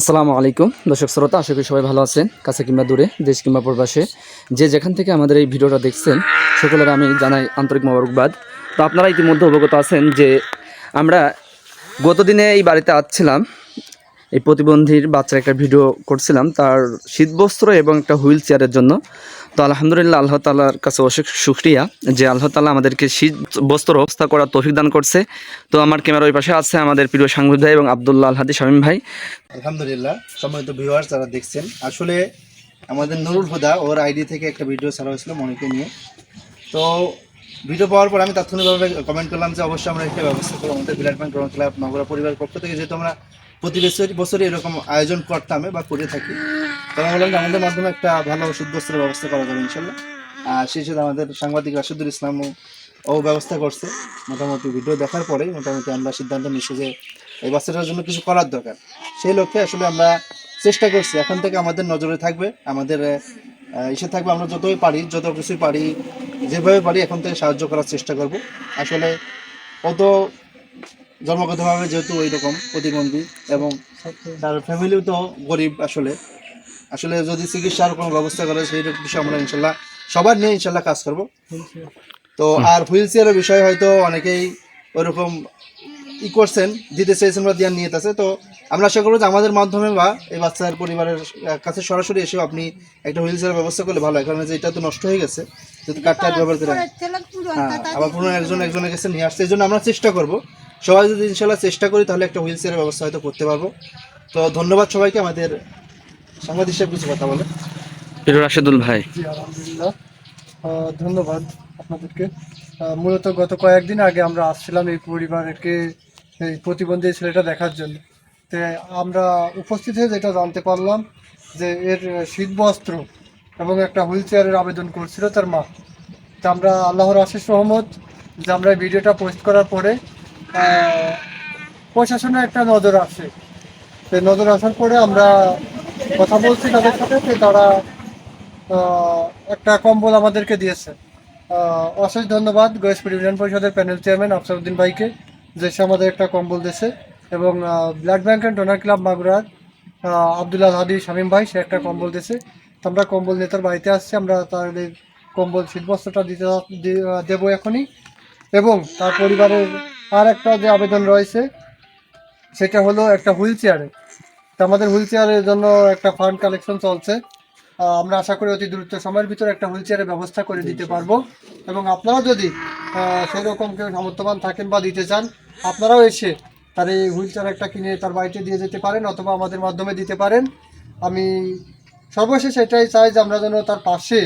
আসসালামু আলাইকুম। দর্শক শ্রোতা, আশা করি সবাই ভালো আছেন, কাছে কিংবা দূরে, দেশ কিংবা প্রবাসে। যে যেখান থেকে আমাদের এই ভিডিওটা দেখছেন, সকলের আমি জানাই আন্তরিক মোবারকবাদ। তো আপনারা ইতিমধ্যে অবগত আছেন যে আমরা গতদিনে এই বাড়িতে আসছিলাম, এই প্রতিবন্ধীর বাচ্চার একটা ভিডিও করছিলাম, তার শীতবস্ত্র এবং একটা হুইল চেয়ারের জন্য। তো আলহামদুলিল্লাহ আল্লাহ তালার কাছে অশেষ সুক্রিয়া যে আল্লাহ তালা আমাদেরকে শীত বস্ত্র অবস্থা করার তৌফিক দান করছে। তো আমার ক্যামেরা ওই পাশে আছে আমাদের প্রিয় সাংবাদিক ভাই এবং আবদুল্লাহ আলহাদি শামীম ভাই। আলহামদুলিল্লাহ, সম্মানিত ভিউয়ার্স যারা দেখছেন, আসলে আমাদের নুরুল হুদা ওর আইডি থেকে একটা ভিডিও ছাড়া হয়েছিল মনিকে নিয়ে। তো ভিডিও পাওয়ার পর আমি তাৎক্ষণিকভাবে কমেন্ট করলাম যে অবশ্যই আমরা একটা ব্যবস্থা করব। আমাদের বিলাট ব্যাংক ক্লাব নগরা পরিবারের পক্ষ থেকে যেহেতু আমরা প্রতি বছর বছরই এরকম আয়োজন করতাম বা করে থাকি তো আমি বললাম যে আমাদের মাধ্যমে একটা ভালো ওষুধ ব্যবস্থা করা যাবে ইনশাল্লাহ। আর সেই সাথে আমাদের সাংবাদিক রাশিদুল ইসলামও ও ব্যবস্থা করছে। মোটামুটি ভিডিও দেখার পরেই মোটামুটি আমরা সিদ্ধান্ত নিচ্ছি যে এই বাচ্চাটার জন্য কিছু করার দরকার। সেই লক্ষ্যে আসলে আমরা চেষ্টা করছি। এখন থেকে আমাদের নজরে থাকবে, আমাদের ইসে থাকবে আমরা যতই পারি, যত কিছুই পারি, যেভাবে পারি এখন থেকে সাহায্য করার চেষ্টা করব। আসলে অত জন্মগতভাবে যেহেতু ওই রকম প্রতিবন্ধী এবং তার ফ্যামিলিও তো গরিব আসলে। আসলে যদি চিকিৎসার কোনো ব্যবস্থা করে সেই বিষয়ে আমরা ইনশাল্লাহ সবার নিয়ে ইনশাল্লাহ কাজ করব। তো আর হুইল চেয়ারের বিষয়ে হয়তো অনেকেই ওইরকম ই করছেন দিতে চেয়েছেন বা দেওয়ার নিয়ত আছে। তো আমরা আশা করব যে আমাদের মাধ্যমে বা এই বাচ্চার পরিবারের কাছে সরাসরি এসেও আপনি একটা হুইল চেয়ার ব্যবস্থা করলে ভালো হয়। কারণ যে এটা তো নষ্ট হয়ে গেছে যদি কাঠটা ব্যবহার করে হ্যাঁ আবার পুরো একজন একজনের কাছে নিয়ে আসছে এই জন্য আমরা চেষ্টা করব। সবাই যদি ইনশাল্লাহ চেষ্টা করি তাহলে একটা হুইল চেয়ারের ব্যবস্থা হয়তো করতে পারব। তো ধন্যবাদ সবাইকে আমাদের সাংবাদিক সাহেব কিছু কথা বলে রাশেদুল ভাই। জি আলহামদুলিল্লাহ। ধন্যবাদ আপনাদেরকে। মূলত গত কয়েকদিন আগে আমরা আসছিলাম এই পরিবারকে এই প্রতিবন্ধী ছেলেটা দেখার জন্য। তো আমরা উপস্থিত হয়ে যেটা জানতে পারলাম যে এর শীতবস্ত্র এবং একটা হুইল চেয়ারের আবেদন করছিল তার মা। তা আমরা আল্লাহর আশিস রহমত যে আমরা ভিডিওটা পোস্ট করার পরে আহ, প্রশাসনের একটা নজর আসে। নজর আসার পরে আমরা কথা বলছি তাদের সাথে, যে তারা একটা কম্বল আমাদেরকে দিয়েছে। অশেষ ধন্যবাদ গয়েশপুর ইউনিয়ন পরিষদের প্যানেল চেয়ারম্যান আফসারউদ্দিন ভাইকে, যে সে আমাদের একটা কম্বল দিয়েছে। এবং blood bank and donor club মাগুরার আব্দুল্লাহ হাদি শামীম ভাই, সে একটা কম্বল দিয়েছে। আমরা কম্বল নেতার বাড়িতে আসছি, আমরা তাদের কম্বল শীতবস্ত্রটা দিতে দেবো এখনই। এবং তার পরিবারের আর একটা যে আবেদন রয়েছে, সেটা হলো একটা হুইল চেয়ারে। তো আমাদের হুইল চেয়ারের জন্য একটা ফান্ড কালেকশন চলছে। আমরা আশা করি অতি দ্রুত সময়ের ভিতরে একটা হুইল চেয়ারের ব্যবস্থা করে দিতে পারব। এবং আপনারাও যদি সেই রকম কেউ সামর্থ্যবান থাকেন বা দিতে চান আপনারাও এসে তার এই হুইল চেয়ার একটা কিনে তার বাড়িতে দিয়ে যেতে পারেন অথবা আমাদের মাধ্যমে দিতে পারেন। আমি সর্বশেষ এটাই চাই যে আমরা যেন তার পাশে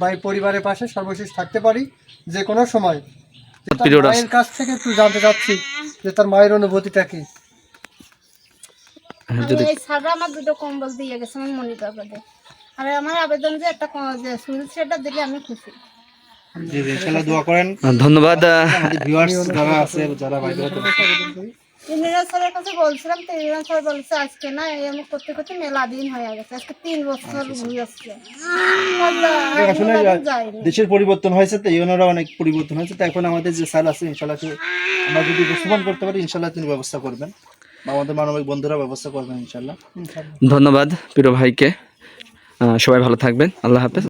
বা এই পরিবারের পাশে সর্বশেষ থাকতে পারি। যে কোনো সময়। তার মায়ের কাছ থেকে একটু জানতে চাচ্ছি যে তার মায়ের অনুভূতিটা কি? যদি এই সারা আমার দুটো কম্বল দিয়ে গেছে আমার মনির বাবাদের আর আমার আবেদন যে একটা যে সুইল সেটটা দিলে আমি খুশি। জি জি, ইনশাল্লাহ দোয়া করেন। ধন্যবাদ আহ, আমাদের ভিউয়ার্স যারা আছে যারা বাইরে ইন্দিরা স্যারের কাছে বলছিলাম তো স্যার বলছে আজকে না এই করতে করতে মেলা দিন হয়ে গেছে। আজকে তিন বছর ঘুরে আসছে। আসলে দেশের পরিবর্তন হয়েছে তো ইউনোরা অনেক পরিবর্তন হয়েছে। তো এখন আমাদের যে স্যার আছে ইনশাল্লাহ আমরা যদি উপস্থাপন করতে পারি ইনশাল্লাহ তিনি ব্যবস্থা করবেন। আমাদের মানবিক বন্ধুরা ব্যবস্থা করবেন ধন্যবাদ প্রিয় ভাইকে। সবাই ভালো থাকবেন। আল্লাহ হাফেজ।